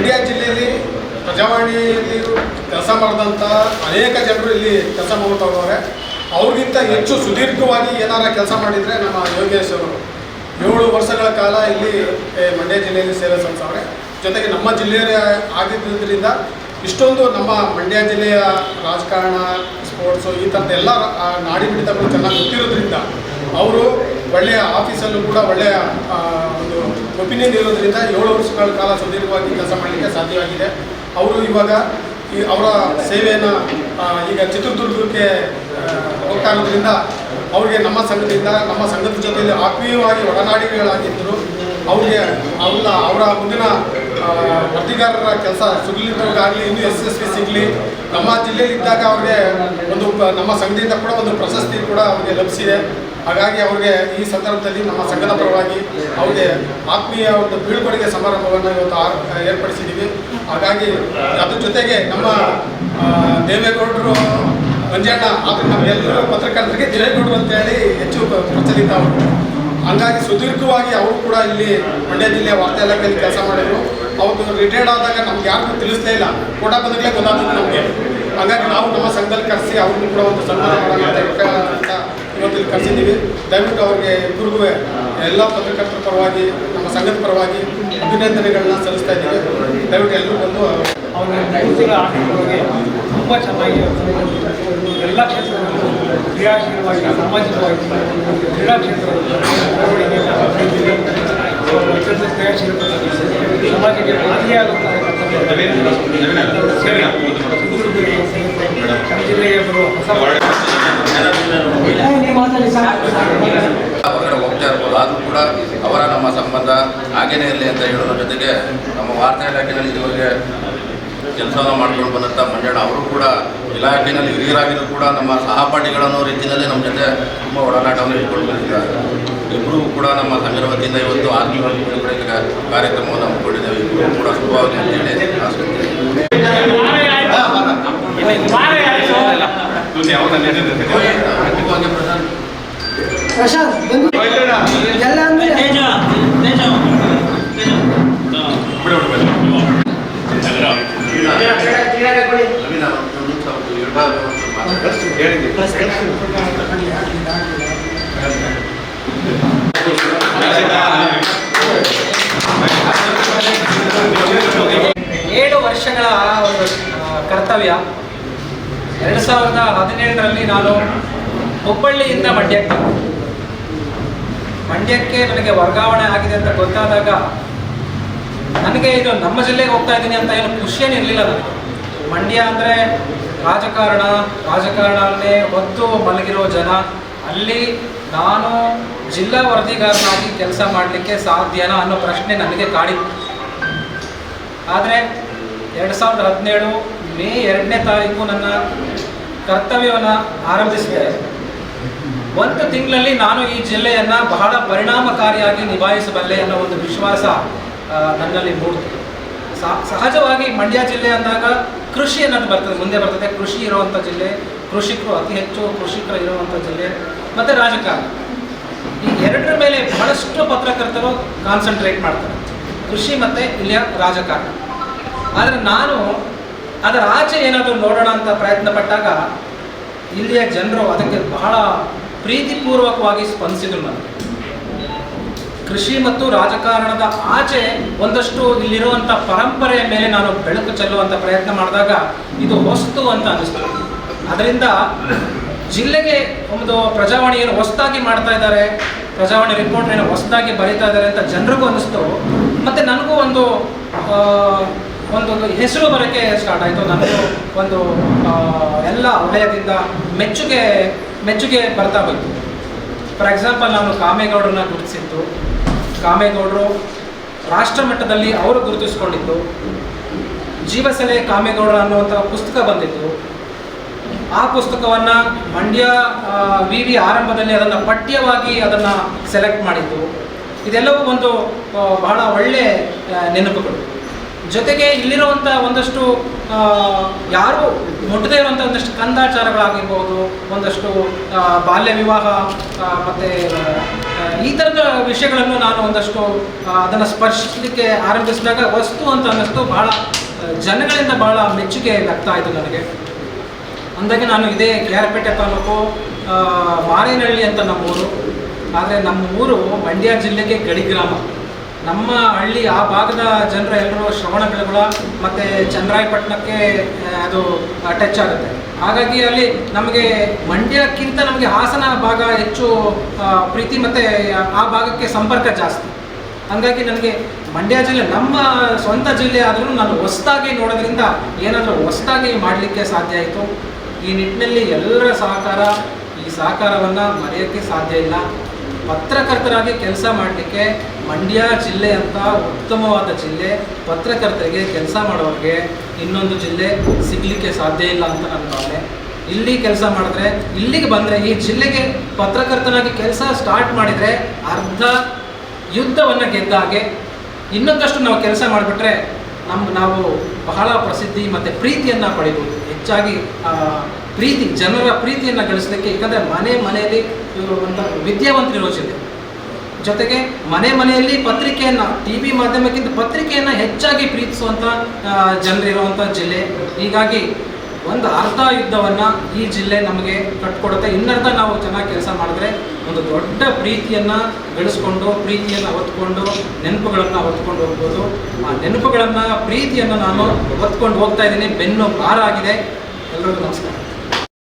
ಮಂಡ್ಯ ಜಿಲ್ಲೆಯಲ್ಲಿ ಪ್ರಜಾವಾಣಿಯಲ್ಲಿ ಕೆಲಸ ಮಾಡಿದಂಥ ಅನೇಕ ಜನರು ಇಲ್ಲಿ ಕೆಲಸ ಮಾಡ್ತಾ ಹೋಗವ್ರೆ ಅವ್ರಿಗಿಂತ ಹೆಚ್ಚು ಸುದೀರ್ಘವಾಗಿ ಏನಾರ ಕೆಲಸ ಮಾಡಿದರೆ ನಮ್ಮ ಯೋಗೇಶ್ ಅವರು. ಏಳು ವರ್ಷಗಳ ಕಾಲ ಇಲ್ಲಿ ಮಂಡ್ಯ ಜಿಲ್ಲೆಯಲ್ಲಿ ಸೇವೆ ಸಲ್ಲಿಸವ್ರೆ. ಜೊತೆಗೆ ನಮ್ಮ ಜಿಲ್ಲೆಯ ಆಗಿದ್ದರಿಂದ ಇಷ್ಟೊಂದು ನಮ್ಮ ಮಂಡ್ಯ ಜಿಲ್ಲೆಯ ರಾಜಕಾರಣ ಸ್ಪೋರ್ಟ್ಸು ಈ ಥರದ ಎಲ್ಲ ನಾಡಿ ಮಿಡಿತಗಳು ಚೆನ್ನಾಗಿ ಗೊತ್ತಿರೋದ್ರಿಂದ ಅವರು ಒಳ್ಳೆಯ ಆಫೀಸಲ್ಲೂ ಕೂಡ ಒಳ್ಳೆಯ ಒಂದು ಒಪಿನಿಯನ್ ಇರೋದ್ರಿಂದ ಏಳು ವರ್ಷಗಳ ಕಾಲ ಸುದೀರ್ಘವಾಗಿ ಕೆಲಸ ಮಾಡಲಿಕ್ಕೆ ಸಾಧ್ಯವಾಗಿದೆ. ಅವರು ಇವಾಗ ಈ ಅವರ ಸೇವೆಯನ್ನು ಈಗ ಚಿತ್ರದುರ್ಗಕ್ಕೆ ಹೋಗ್ತಾ ಇರೋದ್ರಿಂದ ಅವ್ರಿಗೆ ನಮ್ಮ ಸಂಘದಿಂದ, ನಮ್ಮ ಸಂಘದ ಜೊತೆಯಲ್ಲಿ ಆತ್ಮೀಯವಾಗಿ ಒಡನಾಡಿಗಳಾಗಿದ್ದರು ಅವ್ರಿಗೆ ಅವರ ಅವರ ಮುಂದಿನ ವರದಿಗಾರರ ಕೆಲಸ ಸುಗಲಿತವಾಗಲಿ, ಇನ್ನೂ ಯಶಸ್ವಿ ಸಿಗಲಿ. ನಮ್ಮ ಜಿಲ್ಲೆಯಲ್ಲಿ ಇದ್ದಾಗ ಅವ್ರಿಗೆ ಒಂದು, ನಮ್ಮ ಸಂಘದಿಂದ ಕೂಡ ಒಂದು ಪ್ರಶಸ್ತಿ ಕೂಡ ಅವ್ರಿಗೆ ಲಭಿಸಿದೆ. ಹಾಗಾಗಿ ಅವ್ರಿಗೆ ಈ ಸಂದರ್ಭದಲ್ಲಿ ನಮ್ಮ ಸಂಘದ ಪರವಾಗಿ ಅವ್ರಿಗೆ ಆತ್ಮೀಯ ಒಂದು ಬೀಳ್ಕೊಡುಗೆ ಸಮಾರಂಭವನ್ನು ಇವತ್ತು ಏರ್ಪಡಿಸಿದ್ದೀವಿ. ಹಾಗಾಗಿ ಅದ್ರ ಜೊತೆಗೆ ನಮ್ಮ ದೇವೇಗೌಡರು, ಮಂಜಣ್ಣ ಆದರೆ ನಮ್ಮೆಲ್ಲರೂ ಪತ್ರಕರ್ತರಿಗೆ ದೇವೇಗೌಡರು ಅಂತೇಳಿ ಹೆಚ್ಚು ಪ್ರ- ಪ್ರಚಲಿತ ಅವರು. ಹಂಗಾಗಿ ಸುದೀರ್ಘವಾಗಿ ಅವರು ಕೂಡ ಇಲ್ಲಿ ಮಂಡ್ಯ ಜಿಲ್ಲೆಯ ವಾರ್ತಾ ಇಲಾಖೆಯಲ್ಲಿ ಕೆಲಸ ಮಾಡಿದ್ರು. ಅವ್ರು ರಿಟೈರ್ಡ್ ಆದಾಗ ನಮ್ಗೆ ಯಾರಿಗೂ ತಿಳಿಸ್ಲೇ ಇಲ್ಲ. ಕೋಟ ಬಂದಾಗಲೇ ಗೊತ್ತಾಗ್ತದೆ ನಮಗೆ. ಹಾಗಾಗಿ ನಾವು ನಮ್ಮ ಸಂಘದಲ್ಲಿ ಕರೆಸಿ ಅವ್ರಿಗೂ ಕೂಡ ಒಂದು ಸನ್ಮಾನ ಇವತ್ತು ಇಲ್ಲಿ ಕರೆಸಿದ್ದೀವಿ. ದಯವಿಟ್ಟು ಅವ್ರಿಗೆ ಇಬ್ಬರಿಗೂ ಎಲ್ಲ ಪತ್ರಕರ್ತರ ಪರವಾಗಿ ನಮ್ಮ ಸಂಘದ ಪರವಾಗಿ ಅಭಿನಂದನೆಗಳನ್ನ ಸಲ್ಲಿಸ್ತಾ ಇದ್ದೀವಿ. ದಯವಿಟ್ಟು ಎಲ್ಲರೂ ಬಂದು ಅವರ ಆರ್ಥಿಕವಾಗಿ ತುಂಬ ಚೆನ್ನಾಗಿ ಎಲ್ಲ ಕ್ಷೇತ್ರಗಳಲ್ಲೂ ಕ್ರಿಯಾಶೀಲವಾಗಿ ಸಾಮಾಜಿಕವಾಗಿ ಕ್ರೀಡಾ ಕ್ಷೇತ್ರದಲ್ಲಿ ಅತ್ಯಂತ ಕ್ರಿಯಾಶೀಲವಾಗಿ ಸಮಾಜಕ್ಕೆ ಜಿಲ್ಲೆಯವರು ಜಿಲ್ಲೆಗೆ ಬರುವ ಹೊಸ ಹೊರಗಡೆ ಹೋಗ್ತಾ ಇರ್ಬೋದು. ಆದರೂ ಕೂಡ ಅವರ ನಮ್ಮ ಸಂಬಂಧ ಹಾಗೇನೇ ಇರಲಿ ಅಂತ ಹೇಳೋದ್ರ ಜೊತೆಗೆ ನಮ್ಮ ವಾರ್ತಾ ಇಲಾಖೆಯಲ್ಲಿ ಇದುವರೆಗೆ ಕೆಲಸವನ್ನು ಮಾಡ್ಕೊಂಡು ಬಂದಂಥ ಮಂಜಣ್ಣ ಅವರು ಕೂಡ ಇಲಾಖೆಯಲ್ಲಿ ಹಿರಿಯರಾಗಿದ್ದು ಕೂಡ ನಮ್ಮ ಸಹಪಾಠಿಗಳನ್ನೋ ರೀತಿಯಲ್ಲಿ ನಮ್ಮ ಜೊತೆ ತುಂಬ ಒಡನಾಟವನ್ನು ಇಟ್ಕೊಂಡು ಬಂದಿದ್ದಾರೆ. ಇಬ್ಬರೂ ಕೂಡ ನಮ್ಮ ಸಂಘದ ವತಿಯಿಂದ ಇವತ್ತು ಆತ್ಮೀಯ ಬೀಳ್ಕೊಡುಗೆ ಕಾರ್ಯಕ್ರಮವನ್ನು ಹಮ್ಮಿಕೊಂಡಿದ್ದೇವೆ. ಇಬ್ಬರು ಕೂಡ ಶುಭವಾಗಿ ಅಂತೇಳಿ ಆಸಕ್ತಿ ಪ್ರಶಾಂತ್ ಬಂದು ಎಲ್ಲ ಅಂದ್ರೆ. ಏಳು ವರ್ಷಗಳ ಒಂದು ಆ, ಕರ್ತವ್ಯ ಎರಡು ಸಾವಿರದ ಹದಿನೇಳರಲ್ಲಿ ನಾನು ಹುಬ್ಬಳ್ಳಿಯಿಂದ ಮಂಡ್ಯಕ್ಕೆ ಬಂದೆ. ಮಂಡ್ಯಕ್ಕೆ ನನಗೆ ವರ್ಗಾವಣೆ ಆಗಿದೆ ಅಂತ ಗೊತ್ತಾದಾಗ ನನಗೆ ಇದು ನಮ್ಮ ಜಿಲ್ಲೆಗೆ ಹೋಗ್ತಾ ಇದ್ದೀನಿ ಅಂತ ಏನು ಖುಷಿಯೇನು ಇರಲಿಲ್ಲ ನನಗೆ. ಮಂಡ್ಯ ಅಂದರೆ ರಾಜಕಾರಣ ರಾಜಕಾರಣವನ್ನೇ ಹೊತ್ತು ಮಲಗಿರೋ ಜನ. ಅಲ್ಲಿ ನಾನು ಜಿಲ್ಲಾ ವರದಿಗಾರನಾಗಿ ಕೆಲಸ ಮಾಡಲಿಕ್ಕೆ ಸಾಧ್ಯನಾ ಅನ್ನೋ ಪ್ರಶ್ನೆ ನನಗೆ ಕಾಡಿತ್ತು. ಆದರೆ ಎರಡು ಸಾವಿರದ ಹದಿನೇಳು ಮೇ ಎರಡನೇ ತಾರೀಕು ನನ್ನ ಕರ್ತವ್ಯವನ್ನು ಆರಂಭಿಸಿದೆ. ಒಂದು ತಿಂಗಳಲ್ಲಿ ನಾನು ಈ ಜಿಲ್ಲೆಯನ್ನು ಬಹಳ ಪರಿಣಾಮಕಾರಿಯಾಗಿ ನಿಭಾಯಿಸಬಲ್ಲೆ ಅನ್ನೋ ಒಂದು ವಿಶ್ವಾಸ ನನ್ನಲ್ಲಿ ಮೂಡ್ತು ಸಹ- ಸಹಜವಾಗಿ ಮಂಡ್ಯ ಜಿಲ್ಲೆ ಅಂದಾಗ ಕೃಷಿ ಅನ್ನೋದು ಬರ್ತದೆ, ಮುಂದೆ ಬರ್ತದೆ. ಕೃಷಿ ಇರುವಂಥ ಜಿಲ್ಲೆ, ಕೃಷಿಕರು ಅತಿ ಹೆಚ್ಚು ಕೃಷಿಕರು ಇರುವಂಥ ಜಿಲ್ಲೆ, ಮತ್ತು ರಾಜಕಾರಣ. ಈ ಎರಡರ ಮೇಲೆ ಬಹಳಷ್ಟು ಪತ್ರಕರ್ತರು ಕಾನ್ಸಂಟ್ರೇಟ್ ಮಾಡ್ತಾರೆ. ಕೃಷಿ ಮತ್ತು ಇಲ್ಲಿಯ ರಾಜಕಾರಣ. ಆದರೆ ನಾನು ಅದರ ಆಚೆ ಏನಾದರೂ ನೋಡೋಣ ಅಂತ ಪ್ರಯತ್ನ ಪಟ್ಟಾಗ ಇಲ್ಲಿಯ ಜನರು ಅದಕ್ಕೆ ಬಹಳ ಪ್ರೀತಿಪೂರ್ವಕವಾಗಿ ಸ್ಪಂದಿಸಿದ್ರು ನನಗೆ. ಕೃಷಿ ಮತ್ತು ರಾಜಕಾರಣದ ಆಚೆ ಒಂದಷ್ಟು ಇಲ್ಲಿರುವಂಥ ಪರಂಪರೆಯ ಮೇಲೆ ನಾನು ಬೆಳಕು ಚೆಲ್ಲುವಂಥ ಪ್ರಯತ್ನ ಮಾಡಿದಾಗ ಇದು ಹೊಸ್ತು ಅಂತ ಅನಿಸ್ತು ಅದರಿಂದ ಜಿಲ್ಲೆಗೆ ಒಂದು ಪ್ರಜಾವಾಣಿ ಏನು ಹೊಸದಾಗಿ ಮಾಡ್ತಾ ಇದ್ದಾರೆ, ಪ್ರಜಾವಾಣಿ ರಿಪೋರ್ಟ್ ಏನು ಹೊಸದಾಗಿ ಬರೀತಾ ಇದ್ದಾರೆ ಅಂತ ಜನರಿಗೂ ಅನಿಸ್ತು ಮತ್ತು ನನಗೂ ಒಂದು ಒಂದು ಹೆಸರು ಬರೋಕ್ಕೆ ಸ್ಟಾರ್ಟ್ ಆಯಿತು. ನನಗೂ ಒಂದು ಎಲ್ಲ ವಲಯದಿಂದ ಮೆಚ್ಚುಗೆ ಮೆಚ್ಚುಗೆ ಬರ್ತಾ ಬಂತು. ಫಾರ್ ಎಕ್ಸಾಂಪಲ್ ನಾನು ಕಾಮೇಗೌಡರನ್ನ ಗುರುತಿಸಿದ್ದು. ಕಾಮೇಗೌಡರು ರಾಷ್ಟ್ರ ಮಟ್ಟದಲ್ಲಿ ಅವರು ಗುರುತಿಸ್ಕೊಂಡಿದ್ದು. ಜೀವಸೆಲೆ ಕಾಮೇಗೌಡರ ಅನ್ನುವಂಥ ಪುಸ್ತಕ ಬಂದಿತ್ತು. ಆ ಪುಸ್ತಕವನ್ನು ಮಂಡ್ಯ ವಿ ವಿ ಆರಂಭದಲ್ಲಿ ಅದನ್ನು ಪಠ್ಯವಾಗಿ ಅದನ್ನು ಸೆಲೆಕ್ಟ್ ಮಾಡಿದ್ದು. ಇದೆಲ್ಲವೂ ಒಂದು ಬಹಳ ಒಳ್ಳೆ ಆ, ನೆನಪುಗಳು. ಜೊತೆಗೆ ಇಲ್ಲಿರುವಂಥ ಒಂದಷ್ಟು ಯಾರು ಮುಟ್ಟದೇ ಇರುವಂಥ ಒಂದಷ್ಟು ಕಂದಾಚಾರಗಳಾಗಿರ್ಬೋದು, ಒಂದಷ್ಟು ಬಾಲ್ಯ ವಿವಾಹ ಮತ್ತು ಈ ಥರದ ವಿಷಯಗಳನ್ನು ನಾನು ಒಂದಷ್ಟು ಅದನ್ನು ಸ್ಪರ್ಶಿಸಲಿಕ್ಕೆ ಆರಂಭಿಸಿದಾಗ ವಸ್ತು ಅಂತ ಅನ್ನಿಸ್ತು. ಭಾಳ ಜನಗಳಿಂದ ಭಾಳ ಮೆಚ್ಚುಗೆ ವ್ಯಕ್ತ ಆಯಿತು ನನಗೆ. ಅಂದಾಗೆ ನಾನು ಇದೇ ಕೆ ಆರ್ ಪೇಟೆ ತಾಲೂಕು ಮಾರೇನಹಳ್ಳಿ ಅಂತ ನಮ್ಮೂರು. ಆದರೆ ನಮ್ಮ ಊರು ಮಂಡ್ಯ ಜಿಲ್ಲೆಗೆ ಗಡಿ ಗ್ರಾಮ ನಮ್ಮ ಹಳ್ಳಿ, ಆ ಭಾಗದ ಜನರ ಎಲ್ಲರೂ ಶ್ರವಣ ಬೆಳಗೊಳ ಮತ್ತು ಚಂದ್ರಾಯಪಟ್ಟಣಕ್ಕೆ ಅದು ಟಚ್ ಆಗುತ್ತೆ. ಹಾಗಾಗಿ ಅಲ್ಲಿ ನಮಗೆ ಮಂಡ್ಯಕ್ಕಿಂತ ನಮಗೆ ಹಾಸನ ಭಾಗ ಹೆಚ್ಚು ಪ್ರೀತಿ ಮತ್ತು, ಆ ಭಾಗಕ್ಕೆ ಸಂಪರ್ಕ ಜಾಸ್ತಿ. ಹಾಗಾಗಿ ನನಗೆ ಮಂಡ್ಯ ಜಿಲ್ಲೆ, ನಮ್ಮ ಸ್ವಂತ ಜಿಲ್ಲೆ ಆದರೂ ನಾನು ಹೊಸದಾಗಿ ನೋಡೋದ್ರಿಂದ ಏನಾದರೂ ಹೊಸದಾಗಿ ಮಾಡಲಿಕ್ಕೆ ಸಾಧ್ಯ ಆಯಿತು. ಈ ನಿಟ್ಟಿನಲ್ಲಿ ಎಲ್ಲರ ಸಹಕಾರ, ಈ ಸಹಕಾರವನ್ನು ಮರೆಯೋಕ್ಕೆ ಸಾಧ್ಯ ಇಲ್ಲ. ಪತ್ರಕರ್ತರಾಗಿ ಕೆಲಸ ಮಾಡಲಿಕ್ಕೆ ಮಂಡ್ಯ ಜಿಲ್ಲೆ ಅಂತ ಉತ್ತಮವಾದ ಜಿಲ್ಲೆ, ಪತ್ರಕರ್ತರಿಗೆ ಕೆಲಸ ಮಾಡೋರಿಗೆ ಇನ್ನೊಂದು ಜಿಲ್ಲೆ ಸಿಗಲಿಕ್ಕೆ ಸಾಧ್ಯ ಇಲ್ಲ ಅಂತ ನನ್ನ ಭಾವನೆ. ಇಲ್ಲಿ ಕೆಲಸ ಮಾಡಿದ್ರೆ, ಇಲ್ಲಿಗೆ ಬಂದರೆ ಈ ಜಿಲ್ಲೆಗೆ ಪತ್ರಕರ್ತನಾಗಿ ಕೆಲಸ ಸ್ಟಾರ್ಟ್ ಮಾಡಿದರೆ ಅರ್ಧ ಯುದ್ಧವನ್ನು ಗೆದ್ದ ಹಾಗೆ ಇನ್ನೊಂದಷ್ಟು ನಾವು ಕೆಲಸ ಮಾಡಿಬಿಟ್ರೆ ನಮ್ಮ ನಾವು ಬಹಳ ಪ್ರಸಿದ್ಧಿ ಮತ್ತು ಪ್ರೀತಿಯನ್ನು ಪಡಿಬೋದು. ಹೆಚ್ಚಾಗಿ ಪ್ರೀತಿ, ಜನರ ಪ್ರೀತಿಯನ್ನು ಗಳಿಸಲಿಕ್ಕೆ ಯಾಕಂದರೆ ಮನೆ ಮನೆಯಲ್ಲಿ ಇವರು ಒಂಥರ ವಿದ್ಯಾವಂತರು ಜಿಲ್ಲೆ ಜೊತೆಗೆ ಮನೆ ಮನೆಯಲ್ಲಿ ಪತ್ರಿಕೆಯನ್ನು, ಟಿ ವಿ ಮಾಧ್ಯಮಕ್ಕಿಂತ ಪತ್ರಿಕೆಯನ್ನು ಹೆಚ್ಚಾಗಿ ಪ್ರೀತಿಸುವಂಥ ಜನರಿರುವಂಥ ಜಿಲ್ಲೆ. ಹೀಗಾಗಿ ಒಂದು ಅರ್ಧ ಯುದ್ಧವನ್ನು ಈ ಜಿಲ್ಲೆ ನಮಗೆ ಕಟ್ಕೊಡುತ್ತೆ. ಇನ್ನರ್ಧ ನಾವು ಚೆನ್ನಾಗಿ ಕೆಲಸ ಮಾಡಿದ್ರೆ ಒಂದು ದೊಡ್ಡ ಪ್ರೀತಿಯನ್ನು ಬೆಳೆಸ್ಕೊಂಡು ಪ್ರೀತಿಯನ್ನು ಹೊತ್ಕೊಂಡು, ನೆನಪುಗಳನ್ನು ಹೊತ್ಕೊಂಡು ಹೋಗ್ಬೋದು. ಆ ನೆನಪುಗಳನ್ನು, ಪ್ರೀತಿಯನ್ನು ನಾನು ಹೊತ್ಕೊಂಡು ಹೋಗ್ತಾ ಇದ್ದೀನಿ. ಬೆನ್ನು ಭಾರ ಆಗಿದೆ. ಎಲ್ಲರಿಗೂ ನಮಸ್ಕಾರ.